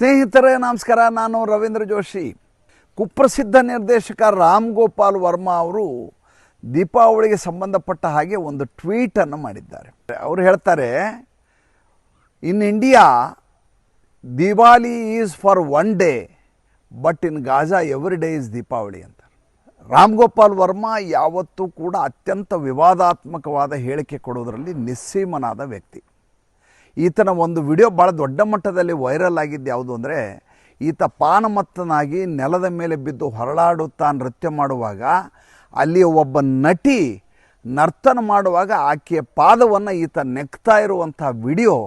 ಸ್ನೇಹಿತರೇ, ನಮಸ್ಕಾರ. ನಾನು ರವೀಂದ್ರ ಜೋಶಿ. ಕುಪ್ರಸಿದ್ಧ ನಿರ್ದೇಶಕ ರಾಮ್ ಗೋಪಾಲ್ ವರ್ಮಾ ಅವರು ದೀಪಾವಳಿಗೆ ಸಂಬಂಧಪಟ್ಟ ಹಾಗೆ ಒಂದು ಟ್ವೀಟನ್ನು ಮಾಡಿದ್ದಾರೆ. ಅವರು ಹೇಳ್ತಾರೆ, in India Diwali is for one day, but in Gaza every day is Deepavali ಅಂತ. ರಾಮ್ ಗೋಪಾಲ್ ವರ್ಮಾ ಯಾವತ್ತೂ ಕೂಡ ಅತ್ಯಂತ ವಿವಾದಾತ್ಮಕವಾದ ಹೇಳಿಕೆ ಕೊಡೋದರಲ್ಲಿ ನಿಸ್ಸೀಮನಾದ ವ್ಯಕ್ತಿ. ಈತನ ಒಂದು ವಿಡಿಯೋ ಭಾಳ ದೊಡ್ಡ ಮಟ್ಟದಲ್ಲಿ ವೈರಲ್ ಆಗಿದ್ದು ಯಾವುದು ಅಂದರೆ, ಈತ ಪಾನಮತ್ತನಾಗಿ ನೆಲದ ಮೇಲೆ ಬಿದ್ದು ಹೊರಳಾಡುತ್ತಾ ನೃತ್ಯ ಮಾಡುವಾಗ ಅಲ್ಲಿ ಒಬ್ಬ ನಟಿ ನರ್ತನ ಮಾಡುವಾಗ ಆಕೆಯ ಪಾದವನ್ನು ಈತ ನೆಕ್ತಾ ಇರುವಂಥ ವಿಡಿಯೋ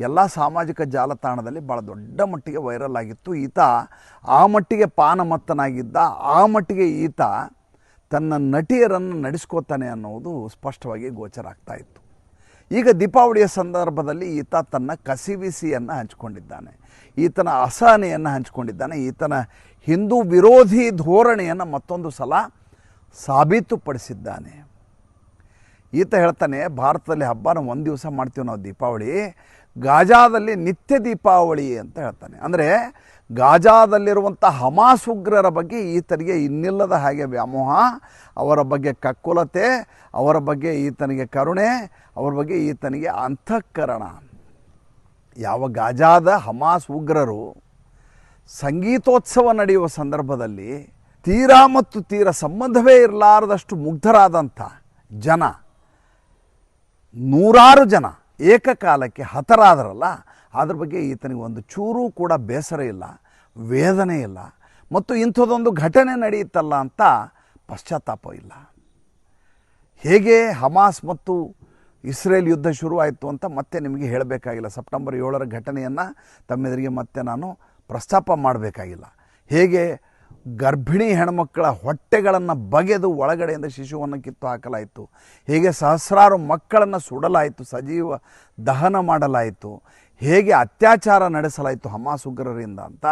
ಎಲ್ಲ ಸಾಮಾಜಿಕ ಜಾಲತಾಣದಲ್ಲಿ ಭಾಳ ದೊಡ್ಡ ಮಟ್ಟಿಗೆ ವೈರಲ್ ಆಗಿತ್ತು. ಈತ ಆ ಮಟ್ಟಿಗೆ ಪಾನಮತ್ತನಾಗಿದ್ದ, ಆ ಮಟ್ಟಿಗೆ ಈತ ತನ್ನ ನಟಿಯರನ್ನು ನಡೆಸ್ಕೋತಾನೆ ಅನ್ನೋದು ಸ್ಪಷ್ಟವಾಗಿ ಗೋಚರ ಆಗ್ತಾ ಇತ್ತು. ಈಗ ದೀಪಾವಳಿಯ ಸಂದರ್ಭದಲ್ಲಿ ಈತ ತನ್ನ ಕಸಿವಿಸಿಯನ್ನು ಹಂಚಿಕೊಂಡಿದ್ದಾನೆ. ಈತನ ಅಸಹನೆಯನ್ನು ಹಂಚಿಕೊಂಡಿದ್ದಾನೆ. ಈತನ ಹಿಂದೂ ವಿರೋಧಿ ಧೋರಣೆಯನ್ನು ಮತ್ತೊಂದು ಸಲ ಸಾಬೀತುಪಡಿಸಿದ್ದಾನೆ. ಈತ ಹೇಳ್ತಾನೆ, ಭಾರತದಲ್ಲಿ ಹಬ್ಬನ ಒಂದು ದಿವಸ ಮಾಡ್ತೀವಿ ನಾವು ದೀಪಾವಳಿ. ಗಾಜಾದಲ್ಲಿ ನಿತ್ಯ ದೀಪಾವಳಿ ಅಂತ ಹೇಳ್ತಾನೆ. ಅಂದರೆ ಗಾಜಾದಲ್ಲಿರುವಂಥ ಹಮಾಸ್ ಉಗ್ರರ ಬಗ್ಗೆ ಈತನಿಗೆ ಇನ್ನಿಲ್ಲದ ಹಾಗೆ ವ್ಯಾಮೋಹ, ಅವರ ಬಗ್ಗೆ ಕಕ್ಕುಲತೆ, ಅವರ ಬಗ್ಗೆ ಈತನಿಗೆ ಕರುಣೆ, ಅವರ ಬಗ್ಗೆ ಈತನಿಗೆ ಅಂತಃಕರಣ. ಯಾವ ಗಾಜಾದ ಹಮಾಸ್ ಉಗ್ರರು ಸಂಗೀತೋತ್ಸವ ನಡೆಯುವ ಸಂದರ್ಭದಲ್ಲಿ ತೀರಾ ಮತ್ತು ತೀರ ಸಂಬಂಧವೇ ಇರಲಾರದಷ್ಟು ಮುಗ್ಧರಾದಂಥ ಜನ, ನೂರಾರು ಜನ ಏಕಕಾಲಕ್ಕೆ ಹತರಾದರಲ್ಲ, ಅದ್ರ ಬಗ್ಗೆ ಈತನಿಗೆ ಒಂದು ಚೂರೂ ಕೂಡ ಬೇಸರ ಇಲ್ಲ, ವೇದನೆ ಇಲ್ಲ. ಮತ್ತು ಇಂಥದ್ದೊಂದು ಘಟನೆ ನಡೆಯುತ್ತಲ್ಲ ಅಂತ ಪಶ್ಚಾತ್ತಾಪ ಇಲ್ಲ. ಹೇಗೆ ಹಮಾಸ್ ಮತ್ತು ಇಸ್ರೇಲ್ ಯುದ್ಧ ಶುರುವಾಯಿತು ಅಂತ ಮತ್ತೆ ನಿಮಗೆ ಹೇಳಬೇಕಾಗಿಲ್ಲ. ಸೆಪ್ಟೆಂಬರ್ ಏಳರ ಘಟನೆಯನ್ನು ತಮ್ಮೆದುರಿಗೆ ಮತ್ತೆ ನಾನು ಪ್ರಸ್ತಾಪ ಮಾಡಬೇಕಾಗಿಲ್ಲ. ಹೇಗೆ ಗರ್ಭಿಣಿ ಹೆಣ್ಮಕ್ಕಳ ಹೊಟ್ಟೆಗಳನ್ನು ಬಗೆದು ಒಳಗಡೆಯಿಂದ ಶಿಶುವನ್ನು ಕಿತ್ತು ಹಾಕಲಾಯಿತು. ಹೇಗೆ ಸಹಸ್ರಾರು ಮಕ್ಕಳನ್ನು ಸುಡಲಾಯಿತು, ಸಜೀವ ದಹನ ಮಾಡಲಾಯಿತು. ಹೇಗೆ ಅತ್ಯಾಚಾರ ನಡೆಸಲಾಯಿತು ಹಮಾಸ್ ಉಗ್ರರಿಂದ ಅಂತ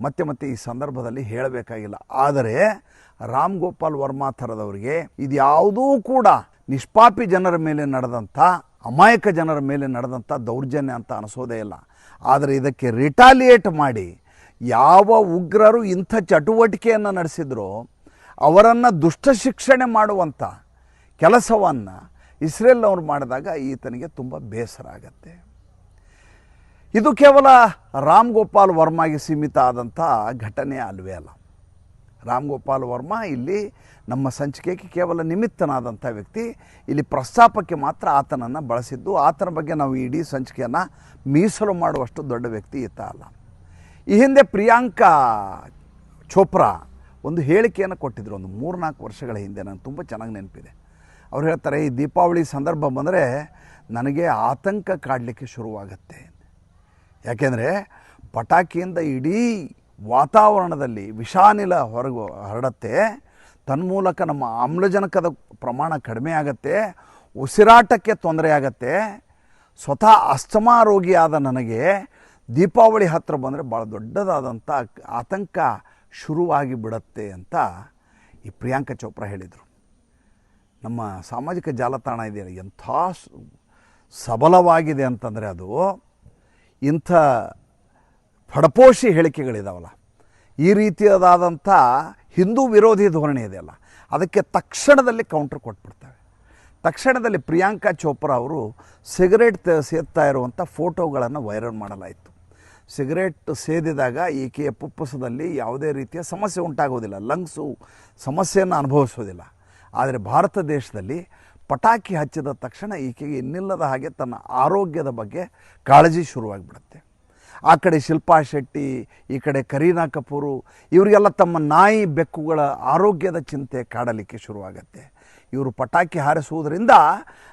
ಮತ್ತೆ ಮತ್ತೆ ಈ ಸಂದರ್ಭದಲ್ಲಿ ಹೇಳಬೇಕಾಗಿಲ್ಲ. ಆದರೆ ರಾಮ್ ಗೋಪಾಲ್ ವರ್ಮಾ ಥರದವರಿಗೆ ಇದ್ಯಾವುದೂ ಕೂಡ ನಿಷ್ಪಾಪಿ ಜನರ ಮೇಲೆ ನಡೆದಂಥ, ಅಮಾಯಕ ಜನರ ಮೇಲೆ ನಡೆದಂಥ ದೌರ್ಜನ್ಯ ಅಂತ ಅನಿಸೋದೇ ಇಲ್ಲ. ಆದರೆ ಇದಕ್ಕೆ ರಿಟಾಲಿಯೇಟ್ ಮಾಡಿ ಯಾವ ಉಗ್ರರು ಇಂಥ ಚಟುವಟಿಕೆಯನ್ನು ನಡೆಸಿದ್ರೋ ಅವರನ್ನು ದುಷ್ಟ ಶಿಕ್ಷಣೆ ಮಾಡುವಂಥ ಕೆಲಸವನ್ನು ಇಸ್ರೇಲ್ನವ್ರು ಮಾಡಿದಾಗ ಈತನಿಗೆ ತುಂಬ ಬೇಸರ ಆಗತ್ತೆ. ಇದು ಕೇವಲ ರಾಮ್ ಗೋಪಾಲ್ ವರ್ಮಾಗೆ ಸೀಮಿತ ಆದಂಥ ಘಟನೆ ಅಲ್ವೇ ಅಲ್ಲ. ರಾಮ್ ಗೋಪಾಲ್ ವರ್ಮಾ ಇಲ್ಲಿ ನಮ್ಮ ಸಂಚಿಕೆಗೆ ಕೇವಲ ನಿಮಿತ್ತನಾದಂಥ ವ್ಯಕ್ತಿ, ಇಲ್ಲಿ ಪ್ರಸ್ತಾಪಕ್ಕೆ ಮಾತ್ರ ಆತನನ್ನು ಬಳಸಿದ್ದು. ಆತನ ಬಗ್ಗೆ ನಾವು ಇಡೀ ಸಂಚಿಕೆಯನ್ನು ಮೀಸಲು ಮಾಡುವಷ್ಟು ದೊಡ್ಡ ವ್ಯಕ್ತಿ ಈತ ಅಲ್ಲ. ಈ ಹಿಂದೆ ಪ್ರಿಯಾಂಕಾ ಚೋಪ್ರಾ ಒಂದು ಹೇಳಿಕೆಯನ್ನು ಕೊಟ್ಟಿದ್ದರು ಒಂದು ಮೂರ್ನಾಲ್ಕು ವರ್ಷಗಳ ಹಿಂದೆ ನನಗೆ ತುಂಬ ಚೆನ್ನಾಗಿ ನೆನಪಿದೆ. ಅವ್ರು ಹೇಳ್ತಾರೆ, ಈ ದೀಪಾವಳಿ ಸಂದರ್ಭ ಬಂದರೆ ನನಗೆ ಆತಂಕ ಕಾಡಲಿಕ್ಕೆ ಶುರುವಾಗತ್ತೆ. ಯಾಕೆಂದರೆ ಪಟಾಕಿಯಿಂದ ಇಡೀ ವಾತಾವರಣದಲ್ಲಿ ವಿಷಾನಿಲ ಹೊರಗು, ಹರಡತ್ತೆ, ತನ್ಮೂಲಕ ನಮ್ಮ ಆಮ್ಲಜನಕದ ಪ್ರಮಾಣ ಕಡಿಮೆ ಆಗತ್ತೆ, ಉಸಿರಾಟಕ್ಕೆ ತೊಂದರೆ ಆಗತ್ತೆ, ಸ್ವತಃ ಅಸ್ತಮಾ ರೋಗಿಯಾದ ನನಗೆ ದೀಪಾವಳಿ ಹತ್ತಿರ ಬಂದರೆ ಭಾಳ ದೊಡ್ಡದಾದಂಥ ಆತಂಕ ಶುರುವಾಗಿ ಬಿಡತ್ತೆ ಅಂತ ಈ ಪ್ರಿಯಾಂಕಾ ಚೋಪ್ರಾ ಹೇಳಿದರು. ನಮ್ಮ ಸಾಮಾಜಿಕ ಜಾಲತಾಣ ಇದೆಯಲ್ಲ, ಎಂಥ ಸಬಲವಾಗಿದೆ ಅಂತಂದರೆ ಅದು ಇಂಥ ಫಡಪೋಷಿ ಹೇಳಿಕೆಗಳಿದಾವಲ್ಲ. ಈ ರೀತಿಯದಾದಂಥ ಹಿಂದೂ ವಿರೋಧಿ ಧೋರಣೆ ಇದೆಯಲ್ಲ, ಅದಕ್ಕೆ ತಕ್ಷಣದಲ್ಲಿ ಕೌಂಟರ್ ಕೊಟ್ಬಿಡ್ತವೆ. ತಕ್ಷಣದಲ್ಲಿ ಪ್ರಿಯಾಂಕಾ ಚೋಪ್ರಾ ಅವರು ಸಿಗರೇಟ್ ಸೇದ್ತಾ ಇರುವಂಥ ಫೋಟೋಗಳನ್ನು ವೈರಲ್ ಮಾಡಲಾಯಿತು. ಸಿಗರೇಟ್ ಸೇದಿದಾಗ ಈಕೆಯ ಪುಪ್ಪಸದಲ್ಲಿ ಯಾವುದೇ ರೀತಿಯ ಸಮಸ್ಯೆ ಉಂಟಾಗೋದಿಲ್ಲ ಲಂಗ್ಸು ಸಮಸ್ಯೆಯನ್ನು ಅನುಭವಿಸೋದಿಲ್ಲ ಆದರೆ ಭಾರತ ದೇಶದಲ್ಲಿ ಪಟಾಕಿ ಹಚ್ಚಿದ ತಕ್ಷಣ ಈಕೆಗೆ ಇನ್ನಿಲ್ಲದ ಹಾಗೆ ತನ್ನ ಆರೋಗ್ಯದ ಬಗ್ಗೆ ಕಾಳಜಿ ಶುರುವಾಗಿಬಿಡುತ್ತೆ. ಆ ಕಡೆ ಶಿಲ್ಪಾ ಶೆಟ್ಟಿ, ಈ ಕಡೆ ಕರೀನಾ ಕಪೂರು, ಇವರಿಗೆಲ್ಲ ತಮ್ಮ ನಾಯಿ ಬೆಕ್ಕುಗಳ ಆರೋಗ್ಯದ ಚಿಂತೆ ಕಾಡಲಿಕ್ಕೆ ಶುರುವಾಗತ್ತೆ. ಇವರು ಪಟಾಕಿ ಹಾರಿಸುವುದರಿಂದ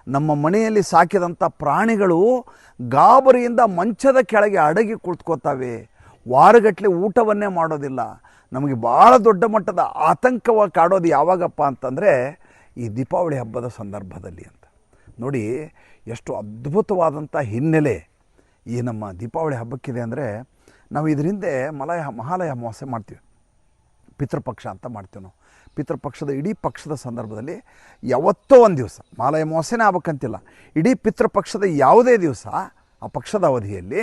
ನಮ್ಮ ಮನೆಯಲ್ಲಿ ಸಾಕಿದಂಥ ಪ್ರಾಣಿಗಳು ಗಾಬರಿಯಿಂದ ಮಂಚದ ಕೆಳಗೆ ಅಡಗಿ ಕುಳಿತುಕೋತಾವೆ ವಾರಗಟ್ಟಲೆ ಊಟವನ್ನೇ ಮಾಡೋದಿಲ್ಲ. ನಮಗೆ ಭಾಳ ದೊಡ್ಡ ಮಟ್ಟದ ಆತಂಕವಾಗಿ ಕಾಡೋದು ಯಾವಾಗಪ್ಪ ಅಂತಂದರೆ ಈ ದೀಪಾವಳಿ ಹಬ್ಬದ ಸಂದರ್ಭದಲ್ಲಿ ಅಂತ. ನೋಡಿ, ಎಷ್ಟು ಅದ್ಭುತವಾದಂಥ ಹಿನ್ನೆಲೆ ಈ ನಮ್ಮ ದೀಪಾವಳಿ ಹಬ್ಬಕ್ಕಿದೆ ಅಂದರೆ ನಾವು ಇದರಿಂದ ಮಲಯ ಮಹಾಲಯ ಅಮಾವಾಸ್ಯೆ ಮಾಡ್ತೀವಿ. ಪಿತೃಪಕ್ಷ ಅಂತ ಮಾಡ್ತೀವಿ ನಾವು. ಪಿತೃಪಕ್ಷದ ಇಡೀ ಪಕ್ಷದ ಸಂದರ್ಭದಲ್ಲಿ ಯಾವತ್ತೋ ಒಂದು ದಿವಸ, ಮಾಲಯ ಮೋಸನೇ ಆಗ್ಬೇಕಂತಿಲ್ಲ. ಇಡೀ ಪಿತೃಪಕ್ಷದ ಯಾವುದೇ ದಿವಸ ಆ ಪಕ್ಷದ ಅವಧಿಯಲ್ಲಿ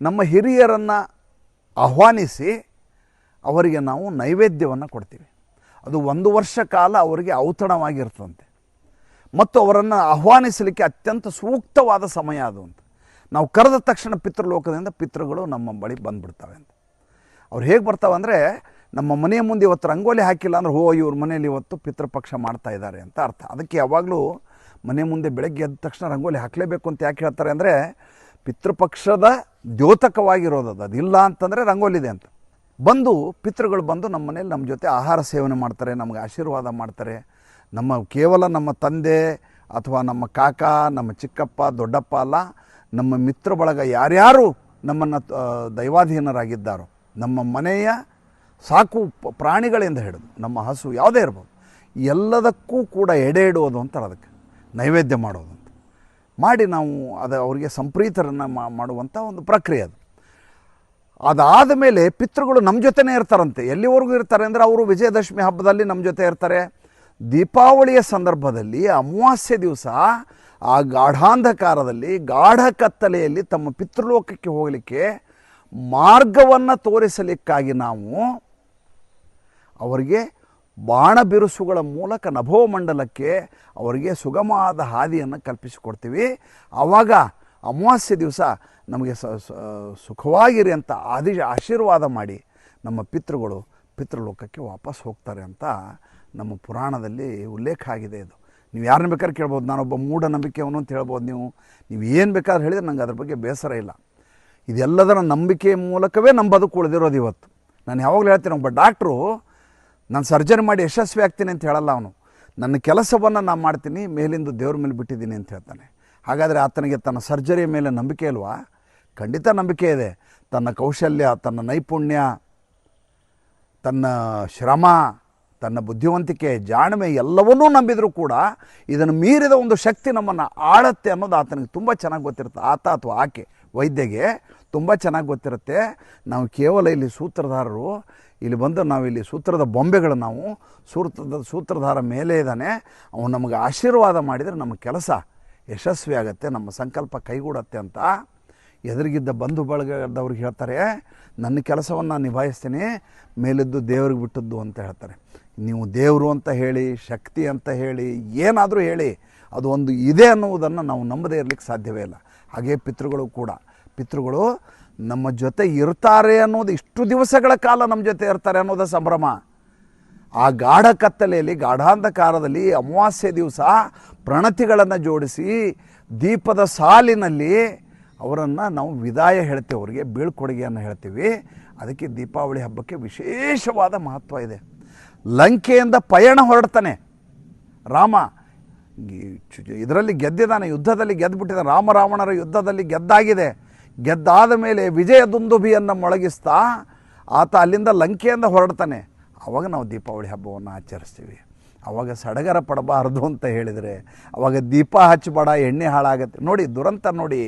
ನಮ್ಮ ಹಿರಿಯರನ್ನು ಆಹ್ವಾನಿಸಿ ಅವರಿಗೆ ನಾವು ನೈವೇದ್ಯವನ್ನು ಕೊಡ್ತೀವಿ. ಅದು ಒಂದು ವರ್ಷ ಕಾಲ ಅವರಿಗೆ ಔತಣವಾಗಿರ್ತದಂತೆ. ಮತ್ತು ಅವರನ್ನು ಆಹ್ವಾನಿಸಲಿಕ್ಕೆ ಅತ್ಯಂತ ಸೂಕ್ತವಾದ ಸಮಯ ಅದು ಅಂತ. ನಾವು ಕರೆದ ತಕ್ಷಣ ಪಿತೃಲೋಕದಿಂದ ಪಿತೃಗಳು ನಮ್ಮ ಬಳಿ ಬಂದುಬಿಡ್ತವೆ ಅಂತ. ಅವ್ರು ಹೇಗೆ ಬರ್ತಾವೆ ಅಂದರೆ ನಮ್ಮ ಮನೆಯ ಮುಂದೆ ಇವತ್ತು ರಂಗೋಲಿ ಹಾಕಿಲ್ಲ ಅಂದ್ರೆ ಹೋ ಇವ್ರ ಮನೇಲಿ ಇವತ್ತು ಪಿತೃಪಕ್ಷ ಮಾಡ್ತಾ ಇದ್ದಾರೆ ಅಂತ ಅರ್ಥ. ಅದಕ್ಕೆ ಯಾವಾಗಲೂ ಮನೆ ಮುಂದೆ ಬೆಳಗ್ಗೆ ಎದ್ದ ತಕ್ಷಣ ರಂಗೋಲಿ ಹಾಕಲೇಬೇಕು ಅಂತ ಯಾಕೆ ಹೇಳ್ತಾರೆ ಅಂದರೆ ಪಿತೃಪಕ್ಷದ ಅದು. ಇಲ್ಲ ಅಂತಂದರೆ ರಂಗೋಲಿ ಇದೆ ಅಂತ. ಬಂದು ಪಿತೃಗಳು ಬಂದು ನಮ್ಮ ಮನೇಲಿ ನಮ್ಮ ಜೊತೆ ಆಹಾರ ಸೇವನೆ ಮಾಡ್ತಾರೆ, ನಮಗೆ ಆಶೀರ್ವಾದ ಮಾಡ್ತಾರೆ. ನಮ್ಮ ಕೇವಲ ನಮ್ಮ ತಂದೆ ಅಥವಾ ನಮ್ಮ ಕಾಕ, ನಮ್ಮ ಚಿಕ್ಕಪ್ಪ, ದೊಡ್ಡಪ್ಪ ಅಲ್ಲ, ನಮ್ಮ ಮಿತ್ರ ಬಳಗ ಯಾರ್ಯಾರು ನಮ್ಮನ್ನು ದೈವಾಧೀನರಾಗಿದ್ದಾರೋ, ನಮ್ಮ ಮನೆಯ ಸಾಕು ಪ್ರಾಣಿಗಳಿಂದ ಹಿಡಿದು ನಮ್ಮ ಹಸು ಯಾವುದೇ ಇರ್ಬೋದು, ಎಲ್ಲದಕ್ಕೂ ಕೂಡ ಎಡೆ ಇಡುವುದು ಅಂತಾರೆ ಅದಕ್ಕೆ. ನೈವೇದ್ಯ ಮಾಡೋದು ಅಂತ. ಮಾಡಿ ನಾವು ಅದು ಅವರಿಗೆ ಸಂಪ್ರೀತರನ್ನು ಮಾಡುವಂಥ ಒಂದು ಪ್ರಕ್ರಿಯೆ ಅದು. ಅದಾದ ಮೇಲೆ ಪಿತೃಗಳು ನಮ್ಮ ಜೊತೆನೇ ಇರ್ತಾರಂತೆ. ಎಲ್ಲಿವರೆಗೂ ಇರ್ತಾರೆ ಅಂದರೆ ಅವರು ವಿಜಯದಶಮಿ ಹಬ್ಬದಲ್ಲಿ ನಮ್ಮ ಜೊತೆ ಇರ್ತಾರೆ. ದೀಪಾವಳಿಯ ಸಂದರ್ಭದಲ್ಲಿ ಅಮಾವಾಸ್ಯೆ ದಿವಸ ಆ ಗಾಢಾಂಧಕಾರದಲ್ಲಿ ಗಾಢ ಕತ್ತಲೆಯಲ್ಲಿ ತಮ್ಮ ಪಿತೃಲೋಕಕ್ಕೆ ಹೋಗಲಿಕ್ಕೆ ಮಾರ್ಗವನ್ನು ತೋರಿಸಲಿಕ್ಕಾಗಿ ನಾವು ಅವರಿಗೆ ಬಾಣ ಬಿರುಸುಗಳ ಮೂಲಕ ನಭೋಮಂಡಲಕ್ಕೆ ಅವರಿಗೆ ಸುಗಮವಾದ ಹಾದಿಯನ್ನು ಕಲ್ಪಿಸಿಕೊಡ್ತೀವಿ. ಆವಾಗ ಅಮಾವಾಸ್ಯೆ ದಿವಸ ನಮಗೆ ಸುಖವಾಗಿರಿ ಅಂತ ಆದಿ, ಆಶೀರ್ವಾದ ಮಾಡಿ ನಮ್ಮ ಪಿತೃಗಳು ಪಿತೃಲೋಕಕ್ಕೆ ವಾಪಸ್ ಹೋಗ್ತಾರೆ ಅಂತ ನಮ್ಮ ಪುರಾಣದಲ್ಲಿ ಉಲ್ಲೇಖ ಆಗಿದೆ ಇದು. ನೀವು ಯಾರನ್ನ ಬೇಕಾದ್ರೆ ಕೇಳ್ಬೋದು, ನಾನೊಬ್ಬ ಮೂಢನಂಬಿಕೆಯವನು ಅಂತ ಹೇಳ್ಬೋದು ನೀವು. ನೀವು ಏನು ಬೇಕಾದ್ರೆ ಹೇಳಿದ್ರೆ ನಂಗೆ ಅದ್ರ ಬಗ್ಗೆ ಬೇಸರ ಇಲ್ಲ. ಇದೆಲ್ಲದರ ನಂಬಿಕೆ ಮೂಲಕವೇ ನಂಬದು ಕುಳಿದಿರೋದು ಇವತ್ತು. ನಾನು ಯಾವಾಗಲೂ ಹೇಳ್ತೀನಿ, ಒಬ್ಬ ಡಾಕ್ಟ್ರು ನಾನು ಸರ್ಜರಿ ಮಾಡಿ ಯಶಸ್ವಿ ಆಗ್ತೀನಿ ಅಂತ ಹೇಳಲ್ಲ ಅವನು. ನನ್ನ ಕೆಲಸವನ್ನು ನಾನು ಮಾಡ್ತೀನಿ, ಮೇಲಿಂದ ದೇವ್ರ ಮೇಲೆ ಬಿಟ್ಟಿದ್ದೀನಿ ಅಂತ ಹೇಳ್ತಾನೆ. ಹಾಗಾದರೆ ಆತನಿಗೆ ತನ್ನ ಸರ್ಜರಿಯ ಮೇಲೆ ನಂಬಿಕೆ ಇಲ್ವಾ? ಖಂಡಿತ ನಂಬಿಕೆ ಇದೆ. ತನ್ನ ಕೌಶಲ್ಯ, ತನ್ನ ನೈಪುಣ್ಯ, ತನ್ನ ಶ್ರಮ, ತನ್ನ ಬುದ್ಧಿವಂತಿಕೆ, ಜಾಣ್ಮೆ ಎಲ್ಲವನ್ನೂ ನಂಬಿದರೂ ಕೂಡ ಇದನ್ನು ಮೀರಿದ ಒಂದು ಶಕ್ತಿ ನಮ್ಮನ್ನು ಆಳತ್ತೆ ಅನ್ನೋದು ಆತನಿಗೆ ತುಂಬ ಚೆನ್ನಾಗಿ ಗೊತ್ತಿರುತ್ತೆ. ಆತ ಅಥವಾ ಆಕೆ ವೈದ್ಯಗೆ ತುಂಬ ಚೆನ್ನಾಗಿ ಗೊತ್ತಿರುತ್ತೆ. ನಾವು ಕೇವಲ ಇಲ್ಲಿ ಸೂತ್ರಧಾರರು, ಇಲ್ಲಿ ಬಂದು ನಾವು ಇಲ್ಲಿ ಸೂತ್ರದ ಬೊಂಬೆಗಳು, ನಾವು ಸೂತ್ರದ, ಸೂತ್ರಧಾರ ಮೇಲೆ ಇದ್ದಾನೆ. ಅವನು ನಮಗೆ ಆಶೀರ್ವಾದ ಮಾಡಿದರೆ ನಮ್ಮ ಕೆಲಸ ಯಶಸ್ವಿ ಆಗುತ್ತೆ, ನಮ್ಮ ಸಂಕಲ್ಪ ಕೈಗೂಡತ್ತೆ ಅಂತ ಎದುರಿಗಿದ್ದ ಬಂಧು ಬಳಗದವ್ರಿಗೆ ಹೇಳ್ತಾರೆ, ನನ್ನ ಕೆಲಸವನ್ನು ನಿಭಾಯಿಸ್ತೀನಿ, ಮೇಲಿದ್ದು ದೇವ್ರಿಗೆ ಬಿಟ್ಟದ್ದು ಅಂತ ಹೇಳ್ತಾರೆ. ನೀವು ದೇವರು ಅಂತ ಹೇಳಿ, ಶಕ್ತಿ ಅಂತ ಹೇಳಿ, ಏನಾದರೂ ಹೇಳಿ, ಅದು ಒಂದು ಇದೆ ಅನ್ನುವುದನ್ನು ನಾವು ನಂಬದೇ ಇರಲಿಕ್ಕೆ ಸಾಧ್ಯವೇ ಇಲ್ಲ. ಹಾಗೇ ಪಿತೃಗಳು ಕೂಡ. ಪಿತೃಗಳು ನಮ್ಮ ಜೊತೆ ಇರ್ತಾರೆ ಅನ್ನೋದು ಇಷ್ಟು ದಿವಸಗಳ ಕಾಲ ನಮ್ಮ ಜೊತೆ ಇರ್ತಾರೆ ಅನ್ನೋದು ಸಂಭ್ರಮ. ಆ ಗಾಢ ಕತ್ತಲೆಯಲ್ಲಿ, ಗಾಢಾಂಧಕಾರದಲ್ಲಿ, ಅಮಾವಾಸ್ಯೆ ದಿವಸ ಪ್ರಣತಿಗಳನ್ನು ಜೋಡಿಸಿ, ದೀಪದ ಸಾಲಿನಲ್ಲಿ ಅವರನ್ನು ನಾವು ವಿದಾಯ ಹೇಳ್ತೇವೆ ಅವರಿಗೆ, ಬೀಳ್ಕೊಡುಗೆಯನ್ನು ಹೇಳ್ತೀವಿ. ಅದಕ್ಕೆ ದೀಪಾವಳಿ ಹಬ್ಬಕ್ಕೆ ವಿಶೇಷವಾದ ಮಹತ್ವ ಇದೆ. ಲಂಕೆಯಿಂದ ಪಯಣ ಹೊರಡ್ತಾನೆ ರಾಮ. ಇದರಲ್ಲಿ ಗೆದ್ದಿದ್ದಾನೆ, ಯುದ್ಧದಲ್ಲಿ ಗೆದ್ದುಬಿಟ್ಟಿದ್ದಾನೆ ರಾಮ ರಾವಣರ ಯುದ್ಧದಲ್ಲಿ ಗೆದ್ದಾಗಿದೆ. ಗೆದ್ದಾದ ಮೇಲೆ ವಿಜಯ ದುಂದುಭಿಯನ್ನು ಮೊಳಗಿಸ್ತಾ ಆತ ಅಲ್ಲಿಂದ ಲಂಕೆಯಿಂದ ಹೊರಡ್ತಾನೆ. ಆವಾಗ ನಾವು ದೀಪಾವಳಿ ಹಬ್ಬವನ್ನು ಆಚರಿಸ್ತೀವಿ. ಆವಾಗ ಸಡಗರ ಪಡಬಾರದು ಅಂತ ಹೇಳಿದರೆ ಆವಾಗ ದೀಪ ಹಚ್ಚಬೇಡ, ಎಣ್ಣೆ ಹಾಳಾಗತ್ತೆ. ನೋಡಿ, ದುರಂತ ನೋಡಿ,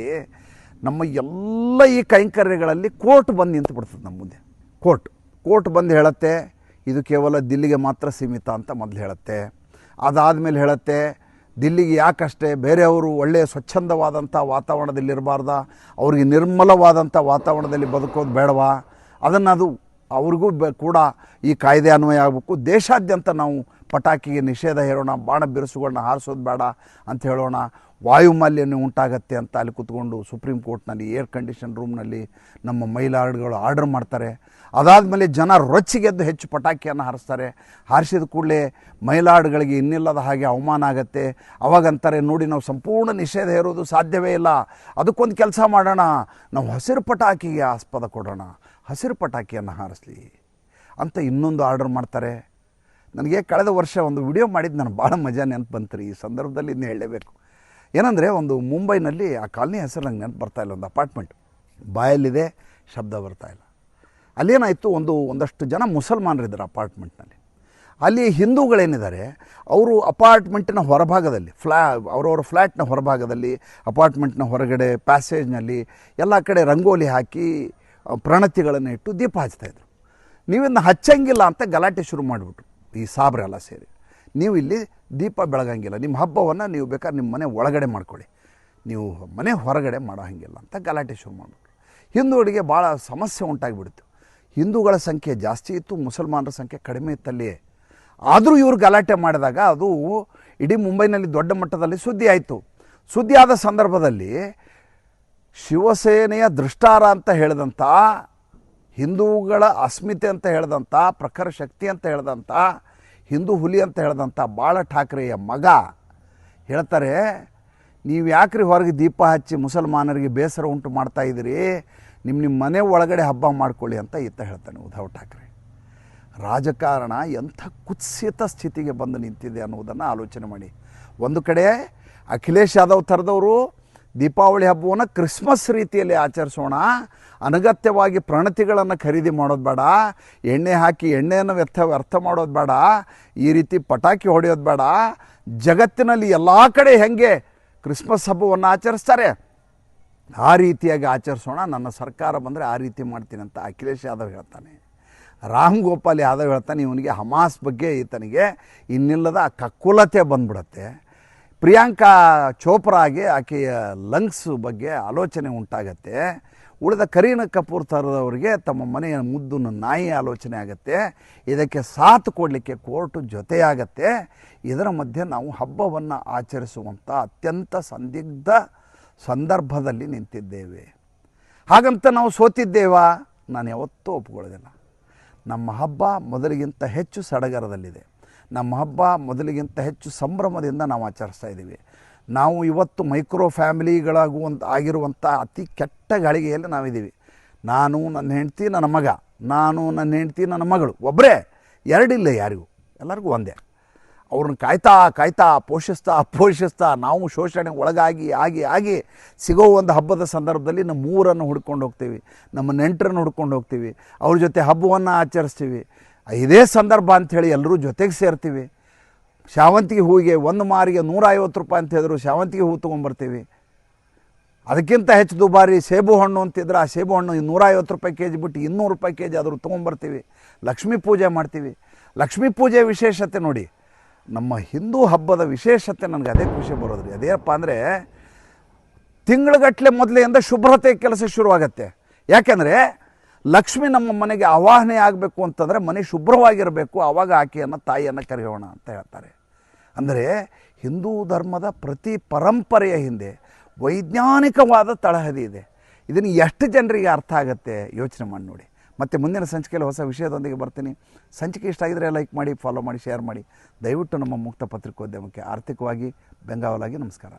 ನಮ್ಮ ಎಲ್ಲ ಈ ಕೈಂಕರ್ಯಗಳಲ್ಲಿ ಕೋರ್ಟ್ ಬಂದು ನಿಂತು ಬಿಡ್ತದೆ ನಮ್ಮ ಮುಂದೆ. ಕೋರ್ಟ್ ಕೋರ್ಟ್ ಬಂದು ಹೇಳುತ್ತೆ, ಇದು ಕೇವಲ ದಿಲ್ಲಿಗೆ ಮಾತ್ರ ಸೀಮಿತ ಅಂತ ಮೊದಲು ಹೇಳುತ್ತೆ. ಅದಾದಮೇಲೆ ಹೇಳುತ್ತೆ ದಿಲ್ಲಿಗೆ ಯಾಕಷ್ಟೇ ಬೇರೆಯವರು ಒಳ್ಳೆಯ ಸ್ವಚ್ಛಂದವಾದಂಥ ವಾತಾವರಣದಲ್ಲಿ ಇರಬಾರ್ದ ಅವ್ರಿಗೆ ನಿರ್ಮಲವಾದಂಥ ವಾತಾವರಣದಲ್ಲಿ ಬದುಕೋದು ಬೇಡವಾ? ಅದನ್ನು ಅದು ಅವ್ರಿಗೂ ಕೂಡ ಈ ಕಾಯ್ದೆ ಅನ್ವಯ ಆಗಬೇಕು. ದೇಶಾದ್ಯಂತ ನಾವು ಪಟಾಕಿಗೆ ನಿಷೇಧ ಹೇರೋಣ ಬಾಣ ಬಿರುಸುಗಳನ್ನ ಹಾರಿಸೋದು ಬೇಡ ಅಂತ ಹೇಳೋಣ, ವಾಯುಮಾಲಿನ್ಯ ಉಂಟಾಗತ್ತೆ ಅಂತ ಅಲ್ಲಿ ಕೂತ್ಕೊಂಡು ಸುಪ್ರೀಂ ಕೋರ್ಟ್ನಲ್ಲಿ ಏರ್ ಕಂಡೀಷನ್ ರೂಮ್ನಲ್ಲಿ ನಮ್ಮ ಮೈಲಾರ್ಡ್ಗಳು ಆರ್ಡರ್ ಮಾಡ್ತಾರೆ. ಅದಾದಮೇಲೆ ಜನ ರೊಚ್ಚಿಗೆದ್ದು ಹೆಚ್ಚು ಪಟಾಕಿಯನ್ನು ಹಾರಿಸ್ತಾರೆ. ಹಾರಿಸಿದ ಕೂಡಲೇ ಮೈಲಾರ್ಡ್ಗಳಿಗೆ ಇನ್ನಿಲ್ಲದ ಹಾಗೆ ಅವಮಾನ ಆಗತ್ತೆ. ಅವಾಗಂತಾರೆ, ನೋಡಿ ನಾವು ಸಂಪೂರ್ಣ ನಿಷೇಧ ಇರೋದು ಸಾಧ್ಯವೇ ಇಲ್ಲ. ಅದಕ್ಕೊಂದು ಕೆಲಸ ಮಾಡೋಣ. ನಾವು ಹಸಿರು ಪಟಾಕಿಗೆ ಆಸ್ಪದ ಕೊಡೋಣ. ಹಸಿರು ಪಟಾಕಿಯನ್ನು ಹಾರಿಸ್ಲಿ. ಅಂತ ಇನ್ನೊಂದು ಆರ್ಡರ್ ಮಾಡ್ತಾರೆ. ನನಗೆ ಕಳೆದ ವರ್ಷ ಒಂದು ವಿಡಿಯೋ ಮಾಡಿದ್ದು ನಾನು ಭಾಳ ಮಜಾ ನೆನಪು ಬಂತು ಈ ಸಂದರ್ಭದಲ್ಲಿ ಇನ್ನು ಹೇಳಲೇಬೇಕು ಏನಂದರೆ ಒಂದು ಮುಂಬೈನಲ್ಲಿ ಆ ಕಾಲನಿ ಹೆಸರು ನಂಗೆ ನೆನಪು ಬರ್ತಾ ಇಲ್ಲ, ಒಂದು ಅಪಾರ್ಟ್ಮೆಂಟ್. ಬಾಯಲ್ಲಿದೆ, ಶಬ್ದ ಬರ್ತಾ ಇಲ್ಲ. ಅಲ್ಲೇನಾಯಿತು, ಒಂದು ಒಂದಷ್ಟು ಜನ ಮುಸಲ್ಮಾನರಿದ್ದಾರೆ ಅಪಾರ್ಟ್ಮೆಂಟ್ನಲ್ಲಿ. ಅಲ್ಲಿ ಹಿಂದೂಗಳೇನಿದ್ದಾರೆ, ಅವರು ಅಪಾರ್ಟ್ಮೆಂಟಿನ ಹೊರಭಾಗದಲ್ಲಿ ಫ್ಲ್ಯಾ ಅವರವರ ಫ್ಲ್ಯಾಟ್ನ ಹೊರಭಾಗದಲ್ಲಿ, ಅಪಾರ್ಟ್ಮೆಂಟ್ನ ಹೊರಗಡೆ ಪ್ಯಾಸೇಜ್ನಲ್ಲಿ ಎಲ್ಲ ಕಡೆ ರಂಗೋಲಿ ಹಾಕಿ ಪ್ರಣತಿಗಳನ್ನು ಇಟ್ಟು ದೀಪ ಹಚ್ತಾಯಿದ್ರು ನೀವಿನ್ನು ಹಚ್ಚಂಗಿಲ್ಲ ಅಂತ ಗಲಾಟೆ ಶುರು ಮಾಡಿಬಿಟ್ರು. ಈ ಸಾಬ್ರೆಲ್ಲ ಸೇರಿ. ನೀವು ಇಲ್ಲಿ ದೀಪ ಬೆಳಗಂಗಿಲ್ಲ. ನಿಮ್ಮ ಹಬ್ಬವನ್ನು ನೀವು ಬೇಕಾದ್ರೆ ನಿಮ್ಮ ಮನೆ ಒಳಗಡೆ ಮಾಡ್ಕೊಳ್ಳಿ. ನೀವು ಮನೆ ಹೊರಗಡೆ ಮಾಡೋ ಹಾಗಿಲ್ಲ ಅಂತ ಗಲಾಟೆ ಶುರು ಮಾಡಿಬಿಟ್ರು. ಹಿಂದೂಗಳಿಗೆ ಭಾಳ ಸಮಸ್ಯೆ ಉಂಟಾಗಿಬಿಡ್ತು. ಹಿಂದೂಗಳ ಸಂಖ್ಯೆ ಜಾಸ್ತಿ ಇತ್ತು, ಮುಸಲ್ಮಾನರ ಸಂಖ್ಯೆ ಕಡಿಮೆ ಇತ್ತಲ್ಲಿ ಆದರೂ ಇವರು ಗಲಾಟೆ ಮಾಡಿದಾಗ ಅದು ಇಡೀ ಮುಂಬೈನಲ್ಲಿ ದೊಡ್ಡ ಮಟ್ಟದಲ್ಲಿ ಸುದ್ದಿ ಆಯಿತು. ಸುದ್ದಿಯಾದ ಸಂದರ್ಭದಲ್ಲಿ ಶಿವಸೇನೆಯ ದೃಷ್ಟಾರ ಅಂತ ಹೇಳಿದಂಥ ಹಿಂದೂಗಳ ಅಸ್ಮಿತೆ ಅಂತ ಹೇಳಿದಂಥ ಪ್ರಖರ ಶಕ್ತಿ ಅಂತ ಹೇಳಿದಂಥ ಹಿಂದೂ ಹುಲಿ ಅಂತ ಹೇಳಿದಂಥ ಬಾಳ ಠಾಕ್ರೆಯ ಮಗ ಹೇಳ್ತಾರೆ, ನೀವು ಯಾಕ್ರಿ ಹೊರಗೆ ದೀಪ ಹಚ್ಚಿ ಮುಸಲ್ಮಾನರಿಗೆ ಬೇಸರ ಉಂಟು ಮಾಡ್ತಾ ಇದ್ದೀರಿ? ನಿಮ್ಮ ನಿಮ್ಮ ಮನೆ ಒಳಗಡೆ ಹಬ್ಬ ಮಾಡ್ಕೊಳ್ಳಿ ಅಂತ ಈತ ಹೇಳ್ತಾನೆ ಉದ್ಧವ್ ಠಾಕ್ರೆ. ರಾಜಕಾರಣ ಎಂಥ ಕುತ್ಸಿತ ಸ್ಥಿತಿಗೆ ಬಂದು ನಿಂತಿದೆ ಅನ್ನುವುದನ್ನು ಆಲೋಚನೆ ಮಾಡಿ. ಒಂದು ಕಡೆ ಅಖಿಲೇಶ್ ಯಾದವ್ ಥರದವರು ದೀಪಾವಳಿ ಹಬ್ಬವನ್ನು ಕ್ರಿಸ್ಮಸ್ ರೀತಿಯಲ್ಲಿ ಆಚರಿಸೋಣ. ಅನಗತ್ಯವಾಗಿ ಪ್ರಣತಿಗಳನ್ನು ಖರೀದಿ ಮಾಡೋದು ಬೇಡ. ಎಣ್ಣೆ ಹಾಕಿ ಎಣ್ಣೆಯನ್ನು ವ್ಯರ್ಥ ವ್ಯರ್ಥ ಮಾಡೋದು ಬೇಡ. ಈ ರೀತಿ ಪಟಾಕಿ ಹೊಡೆಯೋದು ಬೇಡ. ಜಗತ್ತಿನಲ್ಲಿ ಎಲ್ಲ ಕಡೆ ಹೆಂಗೆ ಕ್ರಿಸ್ಮಸ್ ಹಬ್ಬವನ್ನು ಆಚರಿಸ್ತಾರೆ? ಆ ರೀತಿಯಾಗಿ ಆಚರಿಸೋಣ. ನನ್ನ ಸರ್ಕಾರ ಬಂದರೆ ಆ ರೀತಿ ಮಾಡ್ತೀನಿ ಅಂತ ಅಖಿಲೇಶ್ ಯಾದವ್ ಹೇಳ್ತಾನೆ. ರಾಮ್ ಗೋಪಾಲ್ ಯಾದವ್ ಹೇಳ್ತಾನೆ, ಇವನಿಗೆ ಹಮಾಸ್ ಬಗ್ಗೆ ಈತನಿಗೆ ಇನ್ನಿಲ್ಲದ ಕಕ್ಕುಲತೆ ಬಂದ್ಬಿಡತ್ತೆ. ಪ್ರಿಯಾಂಕಾ ಚೋಪ್ರಾಗೆ ಆಕೆಯ ಲಂಗ್ಸ್ ಬಗ್ಗೆ ಆಲೋಚನೆ ಉಂಟಾಗತ್ತೆ. ಉಳಿದ ಕರೀನಾ ಕಪೂರ್ ಥರದವರಿಗೆ ತಮ್ಮ ಮನೆಯ ಮುದ್ದನ್ನು ನಾಯಿ ಆಲೋಚನೆ ಆಗುತ್ತೆ. ಇದಕ್ಕೆ ಸಾಥ್ ಕೊಡಲಿಕ್ಕೆ ಕೋರ್ಟು ಜೊತೆಯಾಗತ್ತೆ. ಇದರ ಮಧ್ಯೆ ನಾವು ಹಬ್ಬವನ್ನು ಆಚರಿಸುವಂಥ ಅತ್ಯಂತ ಸಂದಿಗ್ಧ ಸಂದರ್ಭದಲ್ಲಿ ನಿಂತಿದ್ದೇವೆ. ಹಾಗಂತ ನಾವು ಸೋತಿದ್ದೇವಾ? ನಾನು ಯಾವತ್ತೂ ಒಪ್ಕೊಳ್ಳೋದಿಲ್ಲ. ನಮ್ಮ ಹಬ್ಬ ಮೊದಲಿಗಿಂತ ಹೆಚ್ಚು ಸಡಗರದಲ್ಲಿದೆ. ನಮ್ಮ ಹಬ್ಬ ಮೊದಲಿಗಿಂತ ಹೆಚ್ಚು ಸಂಭ್ರಮದಿಂದ ನಾವು ಆಚರಿಸ್ತಾ ಇದ್ದೀವಿ. ನಾವು ಇವತ್ತು ಮೈಕ್ರೋ ಫ್ಯಾಮಿಲಿಗಳಾಗುವಂಥ ಆಗಿರುವಂಥ ಅತಿ ಕೆಟ್ಟ ಗಳಿಗೆಯಲ್ಲಿ ನಾವಿದ್ದೀವಿ ನಾನು ನನ್ನ ಹೆಂಡ್ತಿ, ನನ್ನ ಮಗ. ನಾನು ನನ್ನ ಹೆಂಡ್ತಿ, ನನ್ನ ಮಗಳು. ಒಬ್ಬರೇ ಎರಡಿಲ್ಲ ಯಾರಿಗೂ. ಎಲ್ಲರಿಗೂ ಒಂದೇ. ಅವ್ರನ್ನ ಕಾಯ್ತಾ ಕಾಯ್ತಾ, ಪೋಷಿಸ್ತಾ ಪೋಷಿಸ್ತಾ ನಾವು ಶೋಷಣೆ ಒಳಗಾಗಿ, ಆಗಿ ಆಗಿ ಸಿಗೋ ಒಂದು ಹಬ್ಬದ ಸಂದರ್ಭದಲ್ಲಿ ನಮ್ಮ ಊರನ್ನು ಹುಡ್ಕೊಂಡು ಹೋಗ್ತೀವಿ. ನಮ್ಮ ನೆಂಟರನ್ನು ಹುಡ್ಕೊಂಡು ಹೋಗ್ತೀವಿ. ಅವ್ರ ಜೊತೆ ಹಬ್ಬವನ್ನು ಆಚರಿಸ್ತೀವಿ. ಇದೇ ಸಂದರ್ಭ ಅಂಥೇಳಿ ಎಲ್ಲರೂ ಜೊತೆಗೆ ಸೇರ್ತೀವಿ. ಶಾವಂತಿಗೆ ಹೂವಿಗೆ ಒಂದು ಮಾರಿಗೆ ನೂರ ಐವತ್ತು ರೂಪಾಯಿ ಅಂತ ಹೇಳಿದ್ರು, ಶಾವಂತಿಗೆ ಹೂ ತೊಗೊಂಬರ್ತೀವಿ ಅದಕ್ಕಿಂತ ಹೆಚ್ಚು ದುಬಾರಿ ಸೇಬು ಹಣ್ಣು ಅಂತಿದ್ರೆ ಆ ಸೇಬು ಹಣ್ಣು ನೂರ ಐವತ್ತು ರೂಪಾಯಿ ಕೆ ಜಿ ಬಿಟ್ಟು ಇನ್ನೂರು ರೂಪಾಯಿ ಕೆ ಜಿ ಆದರೂ ತೊಗೊಂಬರ್ತೀವಿ ಲಕ್ಷ್ಮೀ ಪೂಜೆ ಮಾಡ್ತೀವಿ. ಲಕ್ಷ್ಮೀ ಪೂಜೆ ವಿಶೇಷತೆ ನೋಡಿ, ನಮ್ಮ ಹಿಂದೂ ಹಬ್ಬದ ವಿಶೇಷತೆ ನನಗೆ ಅದೇ ಖುಷಿ ಬರೋದ್ರಿ. ಅದೇನಪ್ಪ ಅಂದರೆ ತಿಂಗಳಗಟ್ಟಲೆ ಮೊದಲೆಯಿಂದ ಶುಭ್ರತೆ ಕೆಲಸ ಶುರುವಾಗತ್ತೆ. ಯಾಕೆಂದರೆ ಲಕ್ಷ್ಮಿ ನಮ್ಮ ಮನೆಗೆ ಆವಾಹನೆ ಆಗಬೇಕು ಅಂತಂದರೆ ಮನೆ ಶುಭ್ರವಾಗಿರಬೇಕು ಆವಾಗ ಆಕೆಯನ್ನು ತಾಯಿಯನ್ನು ಕರೆಯೋಣ ಅಂತ ಹೇಳ್ತಾರೆ. ಅಂದರೆ ಹಿಂದೂ ಧರ್ಮದ ಪ್ರತಿ ಪರಂಪರೆಯ ಹಿಂದೆ ವೈಜ್ಞಾನಿಕವಾದ ತಳಹದಿ ಇದೆ. ಇದನ್ನು ಎಷ್ಟು ಜನರಿಗೆ ಅರ್ಥ ಆಗುತ್ತೆ? ಯೋಚನೆ ಮಾಡಿ ನೋಡಿ. ಮತ್ತು ಮುಂದಿನ ಸಂಚಿಕೆಯಲ್ಲಿ ಹೊಸ ವಿಷಯದೊಂದಿಗೆ ಬರ್ತೀನಿ. ಸಂಚಿಕೆ ಇಷ್ಟ ಆಗಿದರೆ ಲೈಕ್ ಮಾಡಿ ಫಾಲೋ ಮಾಡಿ ಶೇರ್ ಮಾಡಿ. ದಯವಿಟ್ಟು ನಮ್ಮ ಮುಕ್ತ ಪತ್ರಿಕೋದ್ಯಮಕ್ಕೆ ಆರ್ಥಿಕವಾಗಿ ಬೆಂಗಾವಲಾಗಿ ನಮಸ್ಕಾರ.